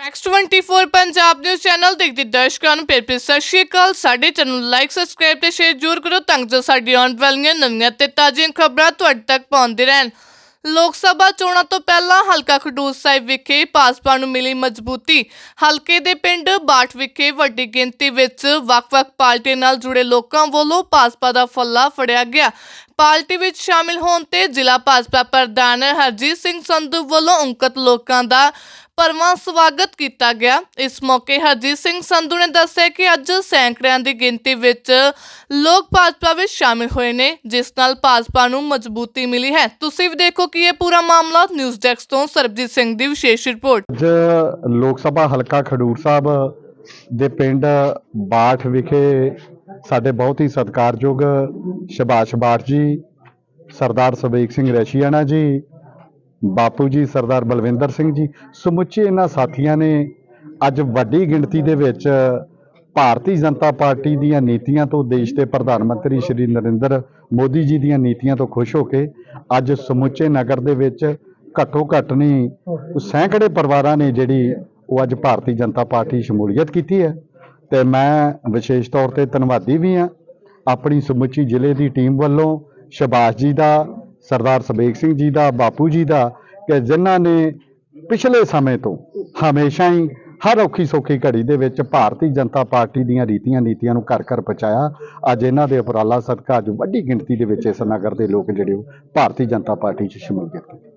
Next 24 Punjab news channel ਦੇਖਦੇ ਦਰਸ਼ਕਾਂ ਨੂੰ ਪਿਆਰ ਭਰੀ ਸਤਿ ਸ਼੍ਰੀ ਅਕਾਲ। ਸਾਡੇ ਚੈਨਲ ਨੂੰ ਲਾਈਕ ਸਬਸਕ੍ਰਾਈਬ ਤੇ ਸ਼ੇਅਰ ਜ਼ਰੂਰ ਕਰੋ ਤਾਂ ਜੋ ਸਾਡੀ ਆਉਣ ਵਾਲੀਆਂ ਨਵੀਆਂ ਤੇ ਤਾਜ਼ੀਆਂ ਖਬਰਾਂ ਤੁਹਾਡੇ ਤੱਕ ਪਹੁੰਚਦੇ ਰਹਿਣ। ਲੋਕ ਸਭਾ ਚੋਣਾਂ ਤੋਂ ਪਹਿਲਾਂ ਹਲਕਾ ਖਡੂਰ ਸਾਹਿਬ ਵਿਖੇ ਭਾਜਪਾ ਨੂੰ ਮਿਲੀ ਮਜ਼ਬੂਤੀ। ਹਲਕੇ ਦੇ ਪਿੰਡ ਬਾਠ ਵਿਖੇ ਵੱਡੀ ਗਿਣਤੀ ਵਿੱਚ ਵੱਖ-ਵੱਖ ਪਾਰਟੀਆਂ ਨਾਲ ਜੁੜੇ ਲੋਕਾਂ ਵੱਲੋਂ ਭਾਜਪਾ ਦਾ ਫੱਲਾ ਫੜਿਆ ਗਿਆ। ਪਾਰਟੀ ਵਿੱਚ ਸ਼ਾਮਿਲ ਹੋਣ ਤੇ ਜ਼ਿਲ੍ਹਾ ਭਾਜਪਾ ਪ੍ਰਧਾਨ ਹਰਜੀਤ ਸਿੰਘ ਸੰਧੂ ਵੱਲੋਂ ਅੰਕਤ ਲੋਕਾਂ ਦਾ ਪਰਮਾ ਸਵਾਗਤ ਕੀਤਾ ਗਿਆ। ਇਸ ਮੌਕੇ ਹਰਜੀਤ ਸਿੰਘ ਸੰਧੂ ਨੇ ਦੱਸਿਆ ਕਿ ਅੱਜ ਸੈਂਕੜਿਆਂ ਦੀ ਗਿਣਤੀ ਵਿੱਚ ਲੋਕ ਭਾਜਪਾ ਵਿੱਚ ਸ਼ਾਮਿਲ ਹੋਏ ਨੇ, ਜਿਸ ਨਾਲ ਭਾਜਪਾ ਨੂੰ ਮਜ਼ਬੂਤੀ ਮਿਲੀ ਹੈ। ਤੁਸੀਂ ਵੀ ਦੇਖੋ ਕਿ ਇਹ ਪੂਰਾ ਮਾਮਲਾ ਨਿਊਜ਼ ਡੈਸਕ ਤੋਂ ਸਰਬਜੀਤ ਸਿੰਘ ਦੀ ਵਿਸ਼ੇਸ਼ ਰਿਪੋਰਟ। ਅੱਜ ਲੋਕ ਸਭਾ ਹਲਕਾ ਖਡੂਰ ਸਾਹਿਬ ਦੇ ਪਿੰਡ ਬਾਠ ਵਿਖੇ ਸਾਡੇ ਬਹੁਤ ਹੀ ਸਤਿਕਾਰਯੋਗ ਸ਼ਬਾਸ਼ ਬਾਠ ਜੀ, ਸਰਦਾਰ ਸਬੇਕ ਸਿੰਘ ਰਸ਼ੀਆਣਾ ਜੀ ਬਾਪੂ ਜੀ ਸਰਦਾਰ ਬਲਵਿੰਦਰ ਸਿੰਘ ਜੀ, ਸਮੁੱਚੇ ਇਹਨਾਂ ਸਾਥੀਆਂ ਨੇ ਅੱਜ ਵੱਡੀ ਗਿਣਤੀ ਦੇ ਵਿੱਚ ਭਾਰਤੀ ਜਨਤਾ ਪਾਰਟੀ ਦੀਆਂ ਨੀਤੀਆਂ ਤੋਂ ਦੇਸ਼ ਦੇ ਪ੍ਰਧਾਨ ਮੰਤਰੀ ਸ਼੍ਰੀ ਨਰਿੰਦਰ ਮੋਦੀ ਜੀ ਦੀਆਂ ਨੀਤੀਆਂ ਤੋਂ ਖੁਸ਼ ਹੋ ਕੇ ਅੱਜ ਸਮੁੱਚੇ ਨਗਰ ਦੇ ਵਿੱਚ ਘੱਟੋ ਘੱਟ ਨਹੀਂ ਸੈਂਕੜੇ ਪਰਿਵਾਰਾਂ ਨੇ ਜਿਹੜੀ ਉਹ ਅੱਜ ਭਾਰਤੀ ਜਨਤਾ ਪਾਰਟੀ ਸ਼ਮੂਲੀਅਤ ਕੀਤੀ ਹੈ। ਤੇ ਮੈਂ ਵਿਸ਼ੇਸ਼ ਤੌਰ ਤੇ ਧੰਨਵਾਦੀ ਵੀ ਹਾਂ। ਆਪਣੀ ਸਮੁੱਚੀ ਜ਼ਿਲ੍ਹੇ ਦੀ ਟੀਮ ਵੱਲੋਂ ਸ਼ਬਾਸ਼ ਜੀ ਦਾ ਸਰਦਾਰ ਸਬੇਕ ਸਿੰਘ ਜੀ ਦਾ, ਬਾਪੂ ਜੀ ਦਾ, ਕਿ ਜਿਨ੍ਹਾਂ ਨੇ ਪਿਛਲੇ ਸਮੇਂ ਤੋਂ ਹਮੇਸ਼ਾ ਹੀ ਹਰ ਔਖੀ ਸੌਖੀ ਘੜੀ ਦੇ ਵਿੱਚ ਭਾਰਤੀ ਜਨਤਾ ਪਾਰਟੀ ਦੀਆਂ ਰੀਤੀਆਂ ਨੀਤੀਆਂ ਨੂੰ ਘਰ ਘਰ ਪਹੁੰਚਾਇਆ। ਅੱਜ ਇਹਨਾਂ ਦੇ ਉਪਰਾਲਾ ਸਦਕਾ ਅੱਜ ਵੱਡੀ ਗਿਣਤੀ ਦੇ ਵਿੱਚ ਇਸ ਨਗਰ ਦੇ ਲੋਕ ਜਿਹੜੇ ਉਹ ਭਾਰਤੀ ਜਨਤਾ ਪਾਰਟੀ 'ਚ ਸ਼ਮੂਲੀਅਤ ਕੀਤੀ।